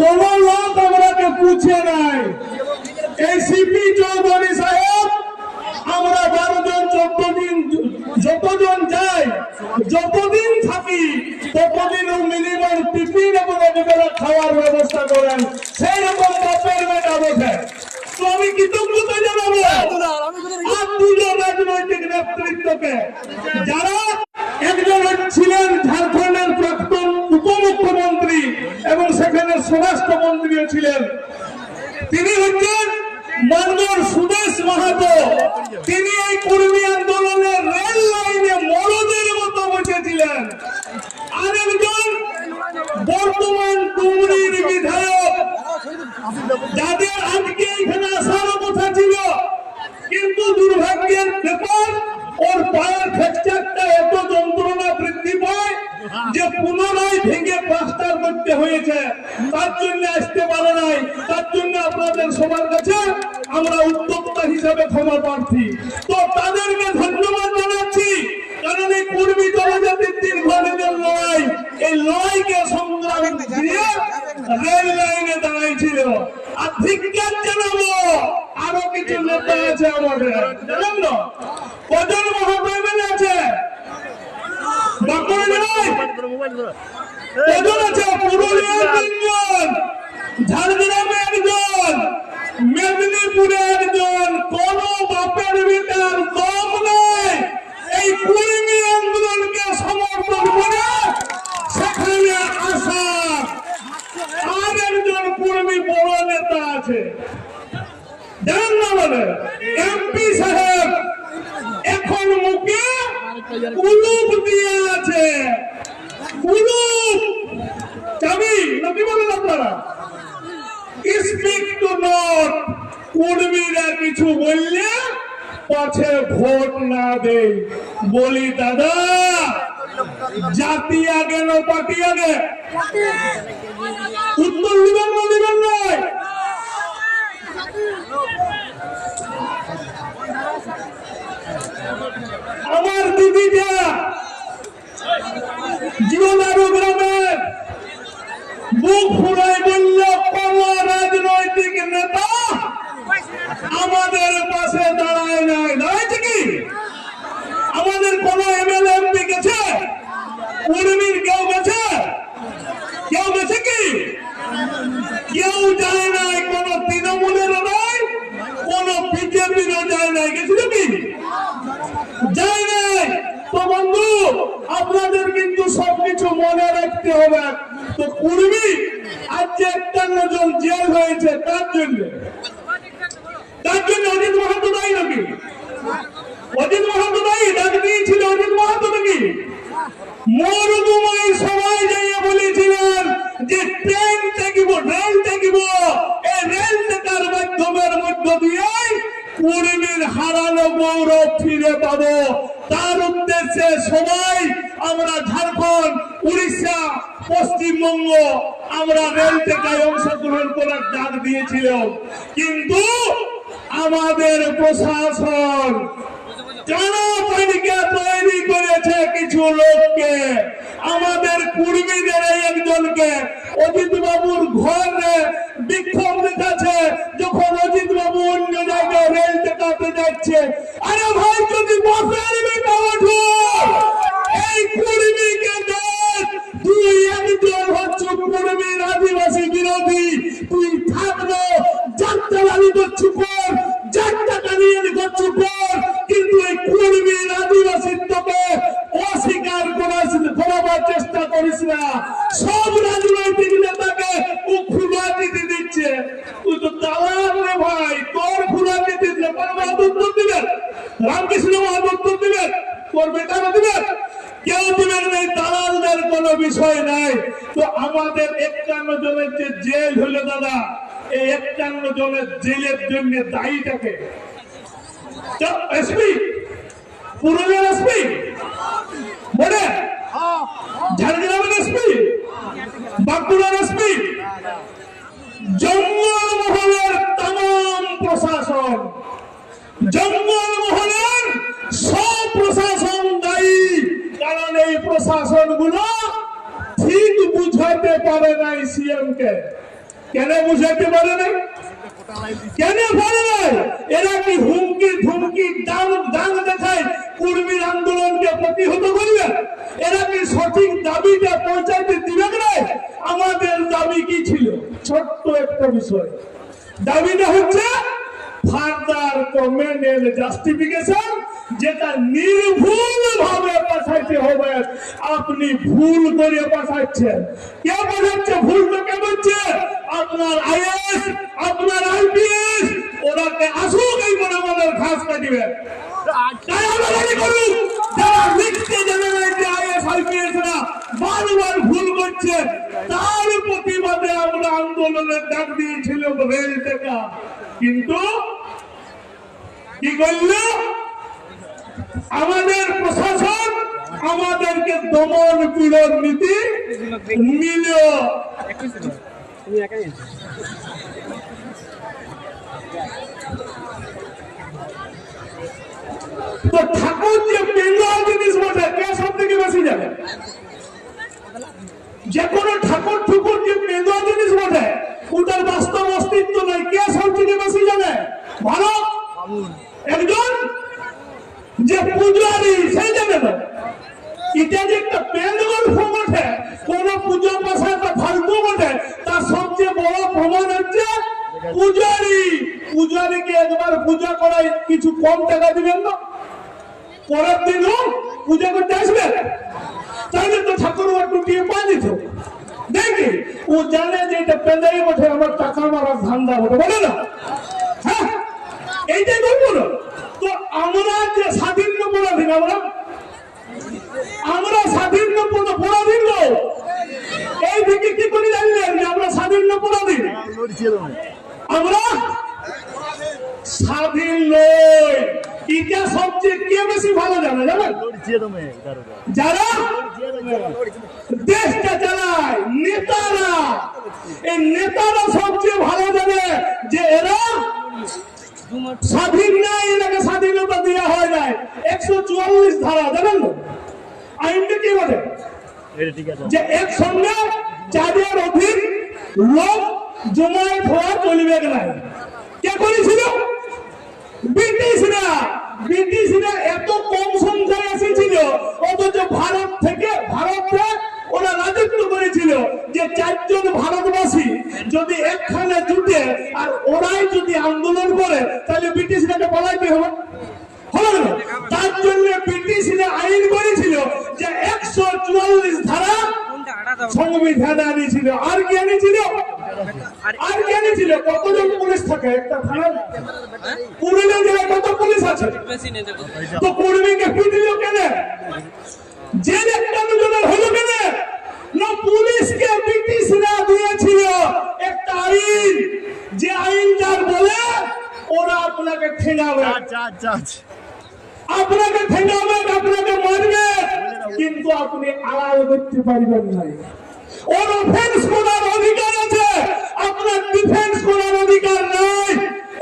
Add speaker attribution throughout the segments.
Speaker 1: কোন লোক আমরাকে পুছে নাই। এই চৌধুরী সাহেব, আমরা বারো জন, চোদ্দ দিন, যতজন যাই, যতদিন থাকি, ততদিন মিনিমাম টিফিন এবং একবেলা খাওয়ার ব্যবস্থা করেন। সেই রকম বাপের বেটা বসে। তো আমি কৃতজ্ঞতা জানাব দুজন রাজনৈতিক নেতৃত্বকে। যারা একজন ছিলেন ঝাড়খণ্ডের এবং সেখানে স্বরাষ্ট্রমন্ত্রীও ছিলেন। তিনি হচ্ছেন মানবর সুদেশ মাহাতো। তিনি এই কর্মী আন্দোলনের রেল লাইনে মরদের মতো বসেছিলেন। আরেকজন বর্তমান ডুমরির বিধায়ক, যাদের আজকে হয়েছে। তার জন্য আসতে পারে নাই। তার জন্য আপনাদের সবার কাছে আমরা উদ্যোক্তা হিসাবে ক্ষমা প্রার্থী। তো তাদেরকে ধন্যবাদ জানাচ্ছি। কারণ এই কর্মী জনজাতির দীর্ঘদিনের লড়াই, এই লড়াইকে সংগ্রাম দিয়ে রেল লাইনে দাঁড়াইছিল। আর ধিক্কার জানাব, আরও কিছু নেতা আছে আমাদের। জানেন না কজন মহাপ্রভু আছে বাঁকুড়া জেলায় কজন আছে পুরুলিয়ার তিনজন ঝাড়গ্রামে একজন মেদিনীপুরে একজন কোন বাপের বেটার দম নেই। এই কুড়িমি আন্দোলনকে সমর্থন করে সেখানে আসা আর একজন কুর্মী বড় নেতা আছে। জানেন না বলে? কুর্মীরা কিছু বললে পাছে ভোট না দেই। বলি, দাদা, জাতি আগে না পার্টি আগে? উত্তর দিবেন না দিবেন আমার দিদিটা জীবনারু গ্রামের বুক ফুরাই বলল কোন রাজনৈতিক নেতা আমাদের পাশে দাঁড়ায় নাই দাঁড়াইছে কি আমাদের কোন এমএলএ এমপি গেছে কর্মীর কেউ গেছে কেউ গেছে কি কেউ যায় নাই কোন তৃণমূলেরও নাই কোন বিজেপিরও যায় নাই গেছিল কি? যায় নাই। তো বন্ধু, আপনাদের কিন্তু সবকিছু মনে রাখতে হবে। তো জন জেল হয়েছে, তার জন্য। তার জন্য অজিত মাহাতো দায়ী নাকি? অজিত মাহাতো দায়ী? ডাক দিয়েছিল অজিত মাহাতো নাকি? মরুদুমাই বলেছিলেন যে ট্রেন থাকিব, রেল থাকিব, এই রেল টাকার মাধ্যমের মধ্য দিয়ে কুড়িমির হারানো গৌরব ফিরে পাবো। তার উদ্দেশ্যে সবাই আমরা ঝাড়খণ্ড, উড়িষ্যা, পশ্চিমবঙ্গ, আমরা রেল থেকে অংশগ্রহণ করার ডাক দিয়েছিলাম। কিন্তু আমাদের প্রশাসন কানা তৈরি করেছে কিছু লোককে। আমাদের কুর্মীদের একজনকে অজিত বাবুর ঘরে বিক্ষোভ দেখাচ্ছে, যখন অজিত বাবু অন্য জায়গায় রেল দেখাতে যাচ্ছে। করিস সব রাজনৈতিক নেতাকে ও খুলা নীতি দিচ্ছে। তুই তো দালাল ভাই, তোর খুলা নীতি নেপাল দিবেন। রামকৃষ্ণ মাহাতো উত্তর দিবেন। তোর বেটারা দিবেন। কেউ দিবেন নেই দালালদের কোনো বিষয় নাই। তো আমাদের একান্ন জনের যে জেল হলো দাদা, এই একান্ন জনের জেলের জন্য দায়ীটাকে এসপি পুরুলিয়ার এসপি? বলে ঝাড়গ্রামের এসপি, বাঁকুড়ার এসপি, জঙ্গল মহলের তাম প্রশাসন, জঙ্গল মহলের সব প্রশাসন দায়ী। কারণ এই প্রশাসনগুলো ঠিক বুঝাতে পারে নাই সিএম কে কেন বুঝাইতে পারে নাই? কেন পারে নাই? এরা কি হুমকি ধুমকি দাম দাম দেখায়? কর্মীর আন্দোলনকে প্রতিহত করবে এরা কি সঠিক দাবিটা পৌঁছাতে দিবে আমাদের দাবি কি ছিল? ছোট্ট একটা বিষয়। দাবিটা হচ্ছে ফার্দার জাস্টিফিকেশন যেটা নির্ভুল ভাবে পাঠাইতে হবে। আপনি ভুল করে পাঠাচ্ছেন। কে পাঠাচ্ছে? ভুল তো কে করছে? আপনার আইএস, আপনার আইপিএস ওরাকে আসুক এই মনে মনের ঘাস কাটিবে। ভুল তার প্রতিবাদে আমরা আন্দোলনের ডাক দিয়েছিলাম রেল থেকে কিন্তু কি করল? আমাদের প্রশাসন, আমাদেরকে দমন পীড়ন নীতি নিল তো ঠাকুর যে বেঙ্গল জিনিস বটে কে সব থেকে বেশি জানে? যে কোনো ঠাকুর ঠুকুর যে বেঙ্গল জিনিস বটে ওটার বাস্তব অস্তিত্ব নাই। কে সব থেকে বেশি জানে? ভালো? একজন যে পূজারি সেই জানে না। এটা যে একটা বেঙ্গল বটে কোন পুজো পাশে একটা ফালতু বটে তার সবচেয়ে বড় প্রমাণ হচ্ছে পূজারি। পূজারিকে একবার পূজা করায় কিছু কম টাকা দিবেন না? পরের দিনও পূজা করতে আসবে তাহলে তো ঠাকুর একটু দিয়ে পা দিত দেখি, ও জানে যে এটা পেঁদাই বটে, আমার টাকা মারার ধান্দা বটে, বলে না? হ্যাঁ এইটাই বলব না তো আমরা যে স্বাধীন পরাধীন, আমরা? আমরা স্বাধীন পরাধীন এই দিকে কি করে জানলেন যে আমরা স্বাধীন পরাধীন। আমরা স্বাধীন নই এটা সবচেয়ে কে বেশি ভালো জানে জানেন? যারা দেশটা চালায় নেতারা। এই নেতারা সবচেয়ে ভালো জানে যে এরা স্বাধীন নাই এটাকে স্বাধীনতা দেওয়া হয় নাই। একশো চুয়াল্লিশ ধারা জানেন? আইনটা কি বলে? যে একসঙ্গে চারের অধিক লোক জমায়েত হওয়া চলিবে নাই? কে করেছিল? ব্রিটিশরা। ব্রিটিশরা এত কম সংখ্যায় এসেছিল, অথচ ভারত থেকে ভারতে ওরা রাজত্ব করেছিল যে চারজন ভারতবাসী যদি একখানে জুটে আর ওরাই যদি আন্দোলন করে, তাহলে ব্রিটিশরাকে পালাইতে হবে আর আনিছিল কতজন পুলিশ থাকে একটা থানার? পুরুলিয়া জেলায় কত পুলিশ আছে? তো কর্মীকে পিটিল কেন? জেল জনের হলো কেন? না পুলিশকে ব্রিটিশরা দিয়েছিল একটা আইন। যে আইনটার বলে ওরা আপনাকে ঠেঙাবে। আপনাকে ঠেঙাবে আপনাকে মারবে কিন্তু আপনি আড়াল করতে পারবেন না ওর অফেন্স করার অধিকার আপনার ডিফেন্স করার অধিকার নাই।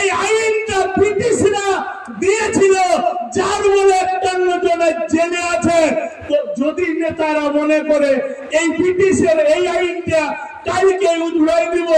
Speaker 1: এই আইনটা ব্রিটিশরা দিয়েছিল, যার বলে একান্ন জনের জেনে আছে। তো যদি নেতারা মনে করে এই ব্রিটিশের এই আইনটা কালকে উঠলাই দিব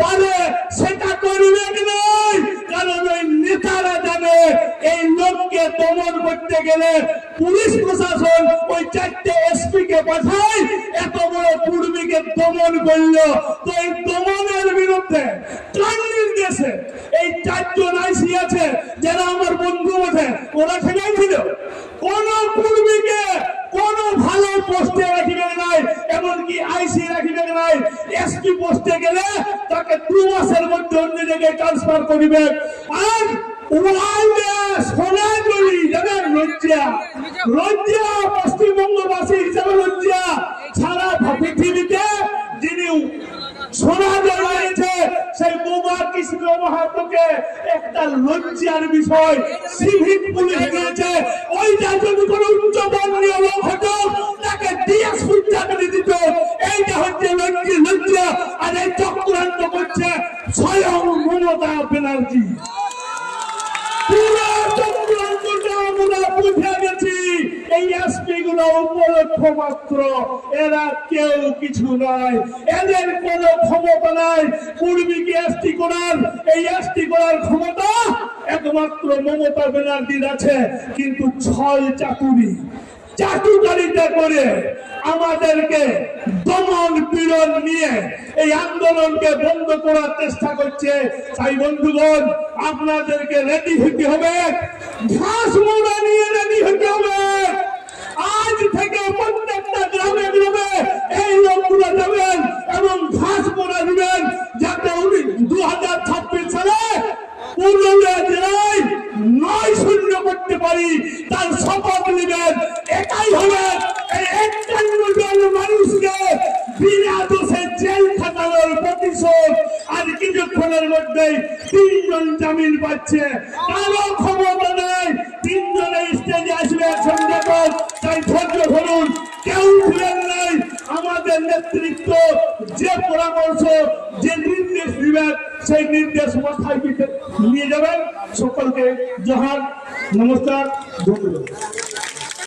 Speaker 1: পারে সেটা করবে কি নয় কারণ ওই নেতারা এই লোককে দমন করতে গেলে পুলিশ প্রশাসন ওই চারটে এসপি কে পাঠায়, এত বড় পূর্বীকে দমন করল। তো এই দমনের বিরুদ্ধে কার নির্দেশে এই চারজন আইসি আছে, যারা আমার বন্ধু ওঠে ওরা ঠেকাইছিল কোন পূর্বীকে কোন ভালো পোস্টে রাখিবে নাই, এমনকি আইসি রাখিবে নাই। এসপি পোস্টে গেলে তাকে দু মাসের মধ্যে অন্য জায়গায় ট্রান্সফার করিবে আর ওয়াইল্ডে সোনাজুরি জানেন লজ্জা। লজ্জা পশ্চিমবঙ্গবাসী হিসাবে লজ্জা। সারা পৃথিবীতে যিনি সোনা জড়িয়েছে সেই বোমা কৃষ্ণ মাহাতোকে একটা লজ্জার বিষয় সিভিক পুলিশ দিয়েছে। ওইটা কোনো উচ্চ বর্ণীয় লোক হতো, তাকে ডিএসপি দিত। এইটা হচ্ছে লজ্জা। আর এই চক্রান্ত করছে স্বয়ং মমতা ব্যানার্জি পুরো চক্রান্তটা আমরা বুঝে গেছি এই এসপি গুলো উপলক্ষ মাত্র। এরা কেউ কিছু নয়। এদের কোনো ক্ষমতা নাই। পূর্বীকে এসটি করার? এই এসটি করার ক্ষমতা একমাত্র মমতা ব্যানার্জির আছে। কিন্তু ছয় চাকুরি চাটুকারিতা করে আমাদেরকে দমন পীড়ন নিয়ে এই আন্দোলনকে বন্ধ করার চেষ্টা করছে। তাই বন্ধুগণ, আপনাদেরকে রেডি হতে হবে। ঘাস মোড়া নিয়ে রেডি হইতে হবে। আজ থেকে প্রত্যেকটা গ্রামে গ্রামে এই লোকগুলো যাবেন এবং ঘাস মোড়া দিবেন যাতে উনি দু হাজার ছাব্বিশ সালে পুরুলিয়া জেলায় নয় শূন্য করতে পারি তার শপথ নেবেন এটাই হবে এই একান্ন জন মানুষকে বিনা দোষে জেল খাটানোর প্রতিশোধ আর কিছুক্ষণের মধ্যেই তিনজন জামিন পাচ্ছে। কারও ক্ষমতা নেই। তিনজনে স্টেজে আসবে পর তাই ধৈর্য ধরুন। কেউ ফিরেন নাই। আমাদের নেতৃত্ব যে পরামর্শ, যে নির্দেশ দিবেন, সেই নির্দেশ মাথায় নিয়ে যাবেন। সকলকে জহার। নমস্কার। ধন্যবাদ।